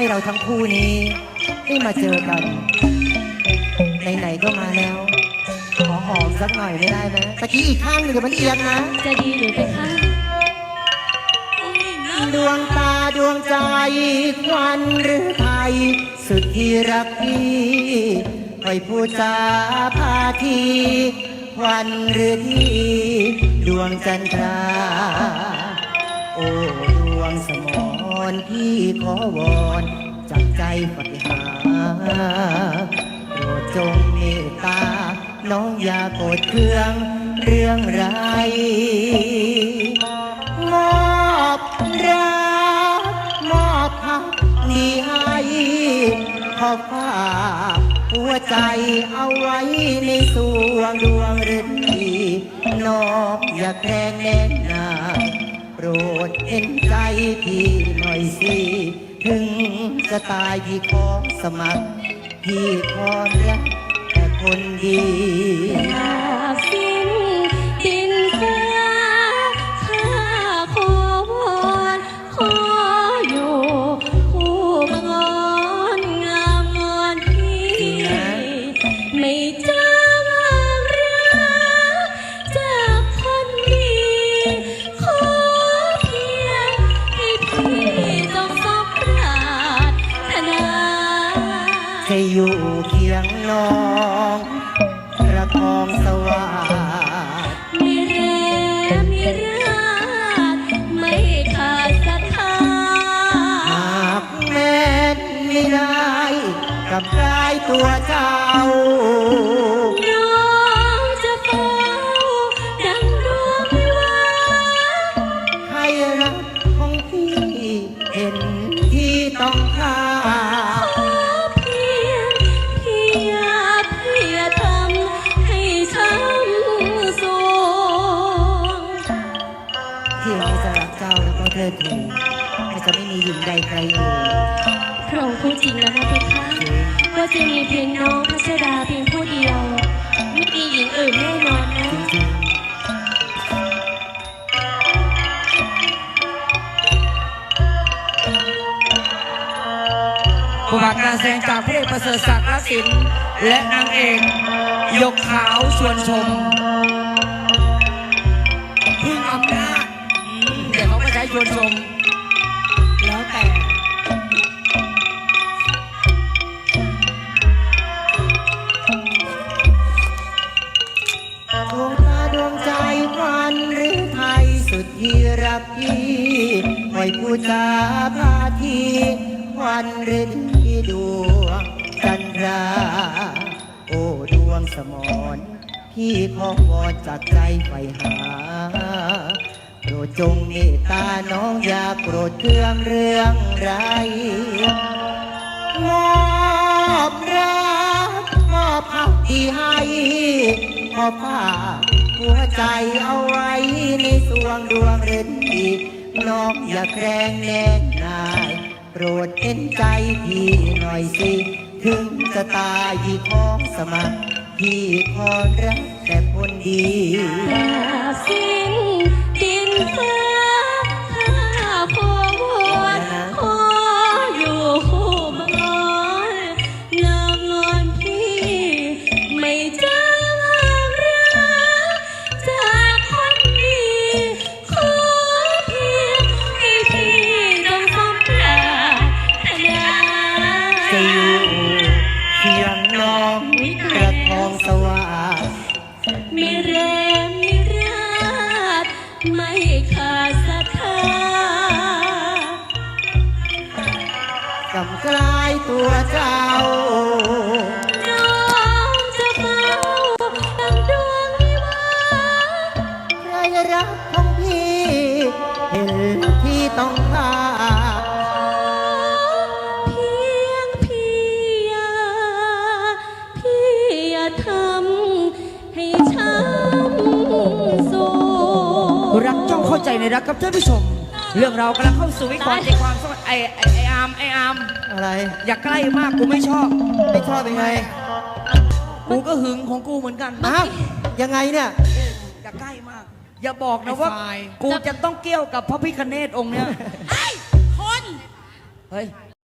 ให้เราทั้งคู่นี้ได้มาเจอกันไหนๆก็มาแล้ว ขอหอมสักหน่อยไม่ได้ไหมตะกี้อีกข้างหนึ่งเดี๋ยวมันเอียงนะ จะดีหรือเพคะดวงตาดวงใจควันหรือไทย สุดที่รักพี่คอยพูดจาพาทีวันหรือที่ดวงจันทรา โอ้ดวงสมอง รพี่ขอวอนจากใจฝันหาโปรดจงเมตตา น้องอย่าโกรธเครื่องเรื่องไรมอบรักมอบพักนี้ให้ขอฝากหัวใจเอาไว้ในสวงดวงฤดีนอกอย่าแกล้งแน่นหนา ปรดเอ็นใจพี่หน่อยสิ ถึงจะตายพี่ขอสมัคร พี่ขอเรียกแต่คนดี อยู่เคียงน้องระทองสว่างมีแรงมีราดไม่ขาดศรัทธาหากแม้นไม่ได้กับกายตัวเจ้า เราจะรักเจ้าแล้วก็เทิดทูนและจะไม่มีหญิงใดใครอื่นพระองค์พูดจริงแล้วนะเพคะว่าจะมีเพียงน้องพัชดาเพียงผู้เดียว ไม่มีหญิงอื่นแน่นอนนะจริงผู้ประการแสดงจากพระเอกประเสริฐศักดิ์รักสินและนางเอกยกขาวชวนชม วนชมแล้วแต่ดวงตาดวงใจควันหรือไทยสุดที่รักพี่ไว้ผู้จาพาทีวันหรือที่ดวงจันทรา โอ้ดวงสมรพี่ขอวอนจากใจไปหา โปรดจงเมตตาน้องอย่าโกรธเครื่องเรื่องไรมอบรักมอบพักที่ให้ขอฝากหัวใจเอาไว้ในสวงดวงเรนดีน้องอย่าแกล้งแน่นายโปรดเห็นใจพี่หน่อยสิ ถึงจะตายพี่ขอสมัครพี่ขอรักแต่คนดีสิ้น กำกลายตัวเจ้า น้องจะเฝ้าดังดวงวิวาใครรักของพี่ เห็นที่ต้องค่าเพียงพี่ยงพี่อย่าทำให้ช้ำสูงรักจ้องเข้าใจในรักครับท่านผู้ชม เรื่องเราวกำลังเข้าสู่วิกรใจความสมัยไอไอไออาร์มไออาร์มอะไรอย่าใกล้มากกูไม่ชอบ ไม่ชอบเป็นไงกูก็หึงของกูเหมือนกันอ้าวยังไงเนี่ย อย่าใกล้มาก อย่าบอกนะว่าไอ้ฝ่ายกูจะต้องเกี่ยวกับพระพิคเนตองค์เนี้ยคน เฮ้ย